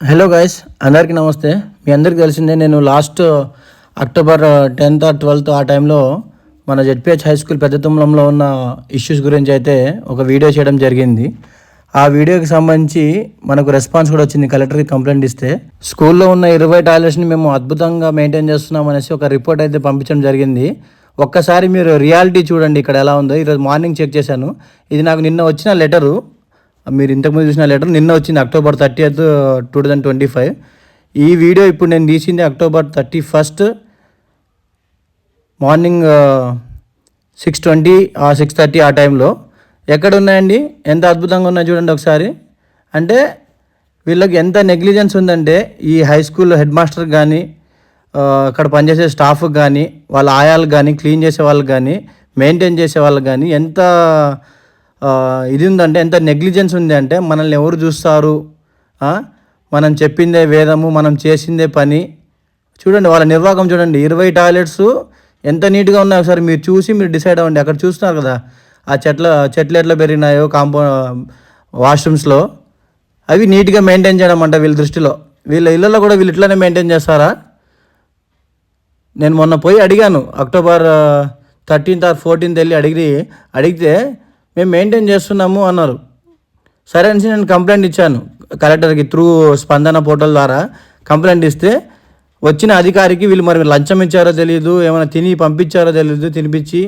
Hello guys అందరికీ నమస్తే. మీ అందరికీ తెలిసిందే నేను last October tenth or twelfth ఆ టైంలో మన జెడ్పిహెచ్ హై స్కూల్ పెద్ద తుమ్మలంలో ఉన్న ఇష్యూస్ గురించి అయితే ఒక వీడియో చేయడం జరిగింది. ఆ వీడియోకి సంబంధించి మనకు రెస్పాన్స్ కూడా వచ్చింది కలెక్టర్కి కంప్లైంట్ ఇస్తే. స్కూల్లో ఉన్న ఇరవై టాయిలెట్స్ని మేము అద్భుతంగా మెయింటైన్ చేస్తున్నాం అనేసి ఒక రిపోర్ట్ అయితే పంపించడం జరిగింది. ఒక్కసారి మీరు రియాలిటీ చూడండి ఇక్కడ ఎలా ఉందో. ఈరోజు మార్నింగ్ చెక్ చేశాను. ఇది నాకు నిన్న వచ్చిన లెటరు మీరు ఇంతకుముందు చూసిన లెటర్ నిన్న వచ్చింది October thirtieth two thousand twenty five. ఈ వీడియో ఇప్పుడు నేను తీసింది October thirty first morning six twenty uh six thirty uh టైంలో. ఎక్కడ ఉన్నాయండి? ఎంత అద్భుతంగా ఉన్నాయి చూడండి ఒకసారి. అంటే వీళ్ళకి ఎంత నెగ్లిజెన్స్ ఉందంటే ఈ హై స్కూల్ హెడ్ మాస్టర్ కానీ అక్కడ పనిచేసే స్టాఫ్కి కానీ వాళ్ళ ఆయాలకు కానీ క్లీన్ చేసే వాళ్ళకి కానీ మెయింటైన్ చేసే వాళ్ళకి కానీ ఎంత ఇది ఉందంటే ఎంత నెగ్లిజెన్స్ ఉంది అంటే మనల్ని ఎవరు చూస్తారు? మనం చెప్పిందే వేదము మనం చేసిందే పని. చూడండి వాళ్ళ నిర్వాహకం చూడండి. ఇరవై టాయిలెట్స్ ఎంత నీట్గా ఉన్నాయో ఒకసారి మీరు చూసి మీరు డిసైడ్ అవ్వండి. అక్కడ చూస్తున్నారు కదా ఆ చెట్ల చెట్లు ఎట్లా పెరిగినాయో కాంపౌ వాష్రూమ్స్లో. అవి నీట్గా మెయింటైన్ చేయడం అంట వీళ్ళ దృష్టిలో. వీళ్ళ ఇళ్ళలో కూడా వీళ్ళు ఇట్లానే మెయింటైన్ చేస్తారా? నేను మొన్న పోయి అడిగాను. అక్టోబర్ థర్టీన్త్ ఆర్ ఫోర్టీన్త్ వెళ్ళి అడిగి అడిగితే మేము మెయింటైన్ చేస్తున్నాము అన్నారు. సరే అనేసి నేను కంప్లైంట్ ఇచ్చాను కలెక్టర్కి త్రూ స్పందన పోర్టల్ ద్వారా. కంప్లైంట్ ఇస్తే వచ్చిన అధికారికి వీళ్ళు మరి లంచం ఇచ్చారో తెలియదు ఏమైనా తిని పంపించారో తెలియదు తినిపించి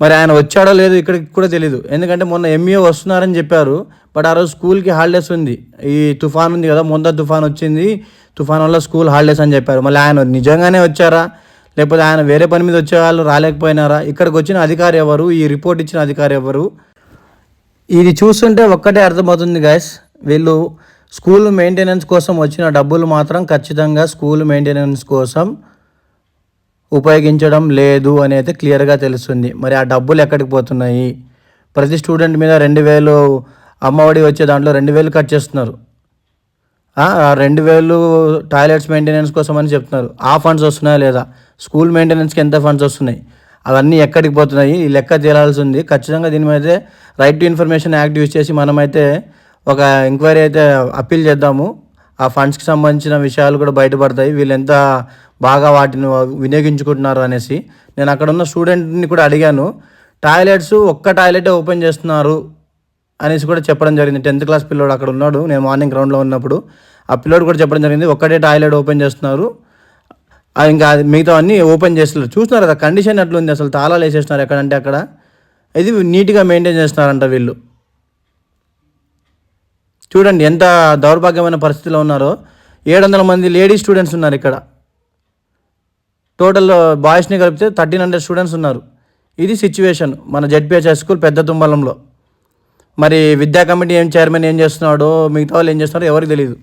మరి ఆయన వచ్చాడో లేదో ఇక్కడికి కూడా తెలియదు ఎందుకంటే మొన్న ఎంఈఓ వస్తున్నారని చెప్పారు. బట్ ఆ రోజు స్కూల్కి హాలిడేస్ ఉంది. ఈ తుఫాన్ ఉంది కదా మొంద తుఫాన్ వచ్చింది. తుఫాన్ వల్ల స్కూల్ హాలిడేస్ అని చెప్పారు. మళ్ళీ ఆయన నిజంగానే వచ్చారా? లేకపోతే ఆయన వేరే పని మీద వచ్చేవాళ్ళు రాలేకపోయినారా? ఇక్కడికి వచ్చిన అధికారి ఎవరు? ఈ రిపోర్ట్ ఇచ్చిన అధికారి ఎవరు? ఇది చూస్తుంటే ఒక్కటే అర్థమవుతుంది గాయస్ వీళ్ళు స్కూల్ మెయింటెనెన్స్ కోసం వచ్చిన డబ్బులు మాత్రం ఖచ్చితంగా స్కూల్ మెయింటెనెన్స్ కోసం ఉపయోగించడం లేదు అని అయితే క్లియర్గా తెలుస్తుంది. మరి ఆ డబ్బులు ఎక్కడికి పోతున్నాయి? ప్రతి స్టూడెంట్ మీద రెండు వేలు అమ్మఒడి వచ్చే దాంట్లో రెండు వేలు కట్ చేస్తున్నారు. రెండు వేలు టాయిలెట్స్ మెయింటెనెన్స్ కోసం అని చెప్తున్నారు. ఆ ఫండ్స్ వస్తున్నాయా లేదా? స్కూల్ మెయింటెనెన్స్కి ఎంత ఫండ్స్ వస్తున్నాయి? అవన్నీ ఎక్కడికి పోతున్నాయి? ఈ లెక్క తేలాల్సి ఉంది. ఖచ్చితంగా దీని మీద right to information act use చేసి మనమైతే ఒక ఎంక్వైరీ అయితే అప్పీల్ చేద్దాము. ఆ ఫండ్స్కి సంబంధించిన విషయాలు కూడా బయటపడతాయి. వీళ్ళు ఎంత బాగా వాటిని వినియోగించుకుంటున్నారు అనేసి. నేను అక్కడ ఉన్న స్టూడెంట్ని కూడా అడిగాను. టాయిలెట్స్ ఒక్క టాయిలెట్ ఓపెన్ చేస్తున్నారు. అనేసి కూడా చెప్పడం జరిగింది. టెన్త్ క్లాస్ పిల్లోడు అక్కడ ఉన్నాడు. నేను మార్నింగ్ గ్రౌండ్లో ఉన్నప్పుడు ఆ పిల్లోడు కూడా చెప్పడం జరిగింది. ఒక్కడే టాయిలెట్ ఓపెన్ చేస్తున్నారు. ఇంకా మిగతా అన్నీ ఓపెన్ చేస్తున్నారు. చూస్తున్నారు కదా కండిషన్ ఎట్లుంది? అసలు తాళాలు వేసేస్తున్నారు ఎక్కడంటే అక్కడ. ఇది నీట్గా మెయింటైన్ చేస్తున్నారంట వీళ్ళు. చూడండి ఎంత దౌర్భాగ్యమైన పరిస్థితిలో ఉన్నారో. ఏడు వందల మంది లేడీ స్టూడెంట్స్ ఉన్నారు ఇక్కడ. టోటల్ బాయ్స్ని కలిపితే థర్టీన్ హండ్రెడ్ స్టూడెంట్స్ ఉన్నారు. ఇది సిచ్యువేషన్ మన జెడ్పిహెచ్ హై స్కూల్ పెద్ద తుమ్మలంలో మరి విద్యా కమిటీ ఏం చైర్మన్ ఏం చేస్తున్నాడో మిగతా వాళ్ళు ఏం చేస్తున్నారో ఎవరికి తెలియదు